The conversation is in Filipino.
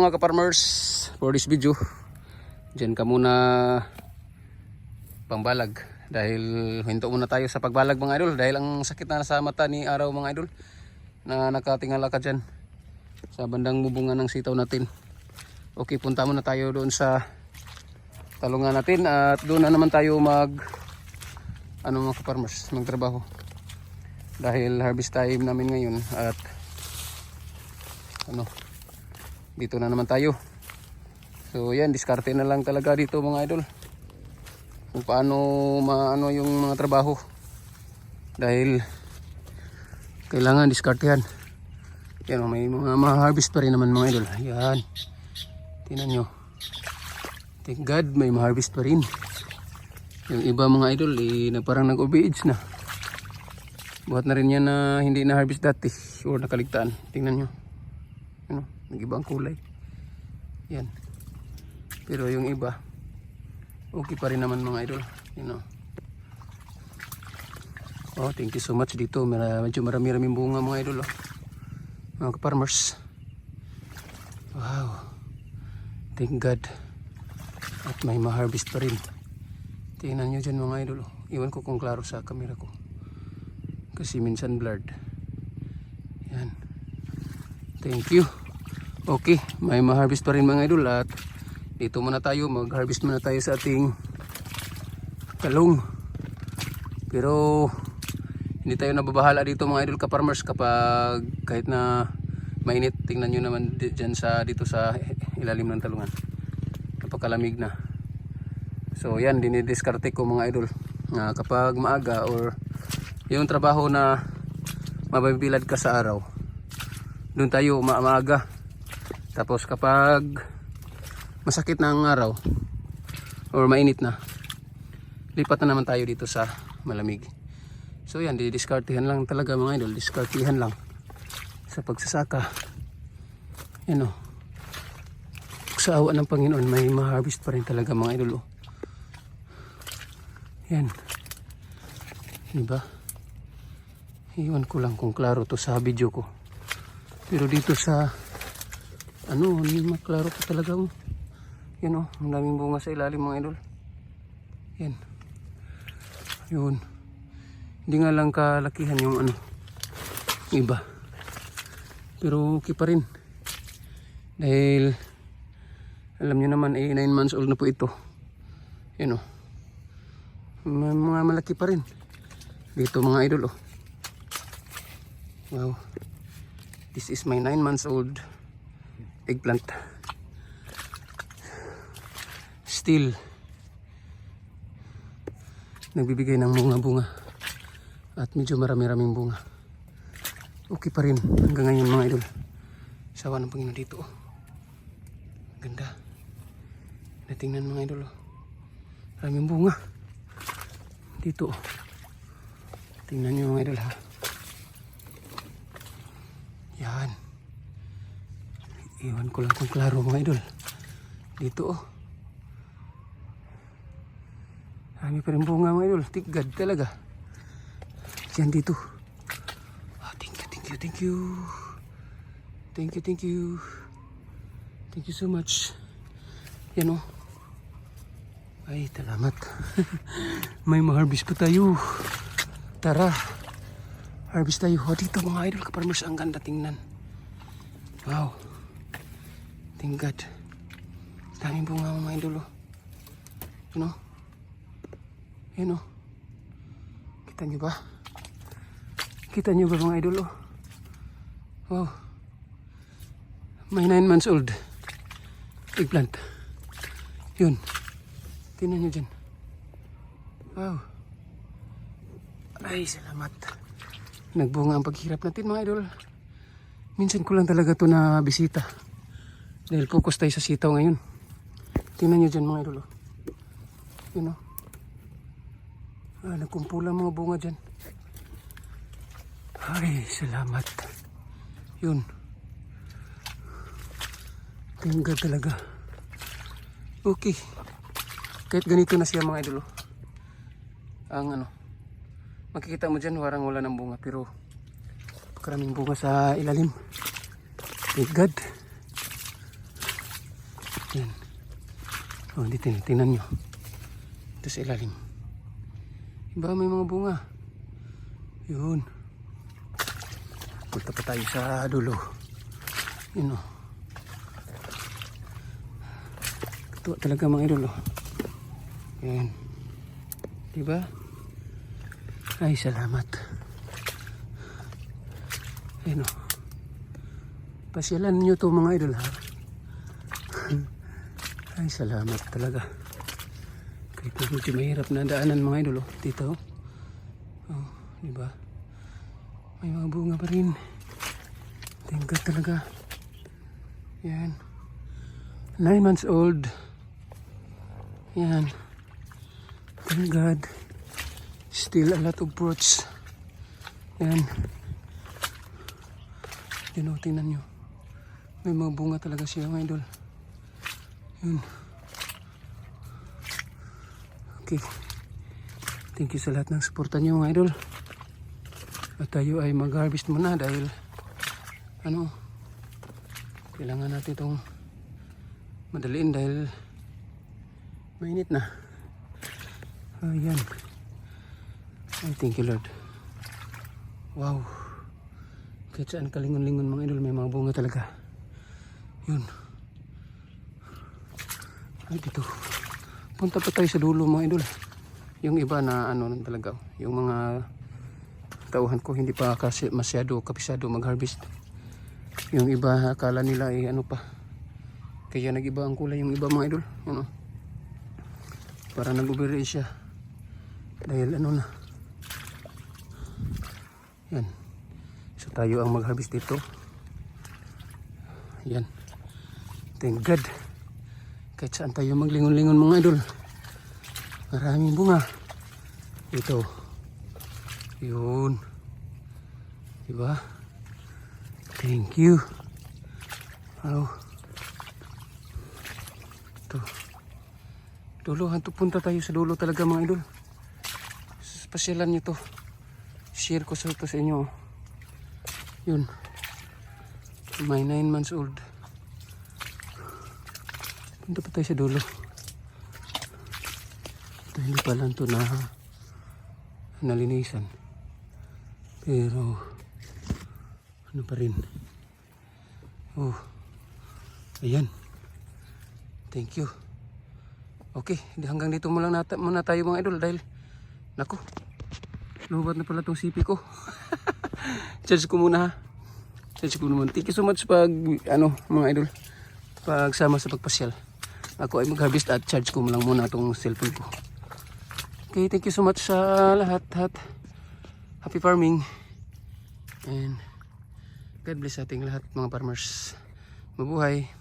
Mga ka-farmers, for this video, dyan ka muna pangbalag. Dahil hinto muna tayo sa pagbalag mga idol. Dahil ang sakit na sa mata ni Araw mga idol na nakatingala ka dyan sa bandang mubungan ng sitaw natin. Okay, punta muna tayo doon sa talungan natin at doon na naman tayo mag ano mga ka-farmers, magtrabaho. Dahil harvest time namin ngayon at ano dito na naman tayo. So yan diskarte na lang talaga dito mga idol. Kung paano maano yung mga trabaho. Dahil kailangan diskartehan yan. May mga ma-harvest pa rin naman mga idol. Yan tinan nyo. Thank god may ma-harvest pa rin. Yung iba mga idol eh, na parang nag-overage na. Buhat na rin yan na hindi na harvest dati or nakaligtaan. Tingnan nyo. Ano, nag-ibang kulay. Yan. Pero yung iba, okay pa rin naman mga idol. You know. Oh, thank you so much dito. Medyo marami-raming bunga mga idol. Oh. Mga farmers. Wow. Thank God. At may ma-harvest pa rin. Tingnan nyo dyan mga idol. Oh. Iwan ko kung klaro sa camera ko. Kasi minsan blurred. Yan. Thank you. Okay, may ma-harvest pa rin mga idol at dito muna tayo, mag-harvest muna tayo sa ating talong. Pero hindi tayo nababahala dito mga idol ka-farmers kapag kahit na mainit, tingnan nyo naman dyan sa, dito sa ilalim ng talungan. Napakalamig na. So yan, dinidiskarte ko mga idol. Na kapag maaga or yung trabaho na mababilad ka sa araw, doon tayo ma- maaga. Tapos kapag masakit na ang araw or mainit na, lipat na naman tayo dito sa malamig. So yan, didiskartihan lang talaga mga idol, diskartihan lang sa pagsasaka. Yan o. Sa awa ng Panginoon, may ma-harvest pa rin talaga mga idol. Oh. Yan. Diba? Iwan ko lang kung klaro to sa video ko. Pero dito sa ano, hindi maklaro pa talaga oh. Yan oh, ang daming bunga sa ilalim mga idol. Yan. Yun. Hindi nga lang kalakihan yung ano, iba. Pero okay pa rin. Dahil alam niyo naman, eh, 9 months old na po ito. Yan oh. May mga malaki pa rin. Dito mga idol oh. Wow. This is my 9 months old eggplant. Still nagbibigay ng bunga-bunga at medyo marami-raming bunga. Okay pa rin hanggang ngayon mga idol. Sawa ng Panginoon dito. oh. Ganda. Natingnan mga idol. oh. Maraming bunga. Dito. oh. Tingnan nyo mga idol ha. Yan. Iwan ko lang kung klaro mga idol. Dito oh. Marami pa rin bunga mga idol. Tigad talaga. Yan dito. Ah, thank you, thank you, thank you. Thank you, thank you. Thank you so much. Yan oh. Ay, salamat. May ma-harvest pa tayo. Tara. Harvest tayo. O, dito mga idol, kaparmers, ang ganda tingnan. Wow. Thank God. Daming bunga mga idol. Yun, oh. Yun, oh. Kita nyo ba? Kita nyo ba mga idol, oh? Wow. May 9 months old. Eggplant. Yun. Tingnan nyo dyan. Wow. Ay, salamat. Nagbunga ang paghirap natin mga idol. Minsan ko lang talaga to na bisita. Dahil focus tayo sa sitaw ngayon. Tingnan nyo dyan mga idol. Oh. Yun o. Ah, nagkumpulan mga bunga dyan. Ay, salamat. Yun. Tingga talaga. Okay. Kahit ganito na siya mga idol. oh. Ang ano. Makikita mo dyan, warang wala ng bunga. Pero, pagkaraming bunga sa ilalim. Thank God. Yan. Oh, dito, tingnan nyo. Ito sa ilalim. Iba may mga bunga. Yun. Punta pa tayo sa dulo. Yun o. Katuwa talaga mga idol o. Yan. Diba? Ay, salamat. Ayun o. Pasyalan nyo to mga idol ha. Ay, salamat talaga. Kahit na medyo mahirap na daanan mga idol oh. Dito oh. Oh, di ba? May mga bunga pa rin. God talaga. Yan. Nine months old. Yan. Thank God. Still a lot of fruits. Yan. Yan o, tingnan nyo. May mga bunga talaga siya mga idol. Yun. Okay. Thank you sa lahat ng suporta niyo mga idol. At tayo ay mag-harvest muna dahil ano kailangan natin itong madaliin dahil mainit na. Ayan. Ay, thank you Lord. Wow. Kahit saan kalingon-lingon mga idol may mga bunga talaga. Yun. Ay, dito. Punta pa tayo sa dulo mga idol. Yung iba na ano lang talaga. Yung mga tauhan ko hindi pa kasi masyado kapisado mag-harvest. Yung iba akala nila ay ano pa. Kaya nag-iba ang kulay yung iba mga idol. Ano? Para nag-overray siya. Dahil ano na. Yan. So tayo ang mag-harvest dito. Yan. Thank God. Kahit saan tayo maglingon-lingon mga idol. Maraming bunga. Ito. Yun. Diba? Thank you. Wow. Ito. Dulo, hanto punta tayo sa dulo talaga mga idol. Pasyalan nyo to. Share ko sa ito sa inyo. Yun. May 9 months old. Punta pa tayo sa dulo. Ito hindi pa lang to na nalinisan. Pero ano pa rin. Oh. Ayan. Thank you. Okay, hanggang dito lang nata muna tayo mga idol dahil nako. Lubat na pala tong sipi ko. Charge ko muna ha. Charge ko naman. Thank you so much pag ano mga idol pagsama sa pagpasyal. Ako ay mag-harvest at charge ko lang muna itong cellphone ko. Okay, thank you so much sa lahat. lahat. Happy farming. And God bless ating lahat mga farmers. Mabuhay.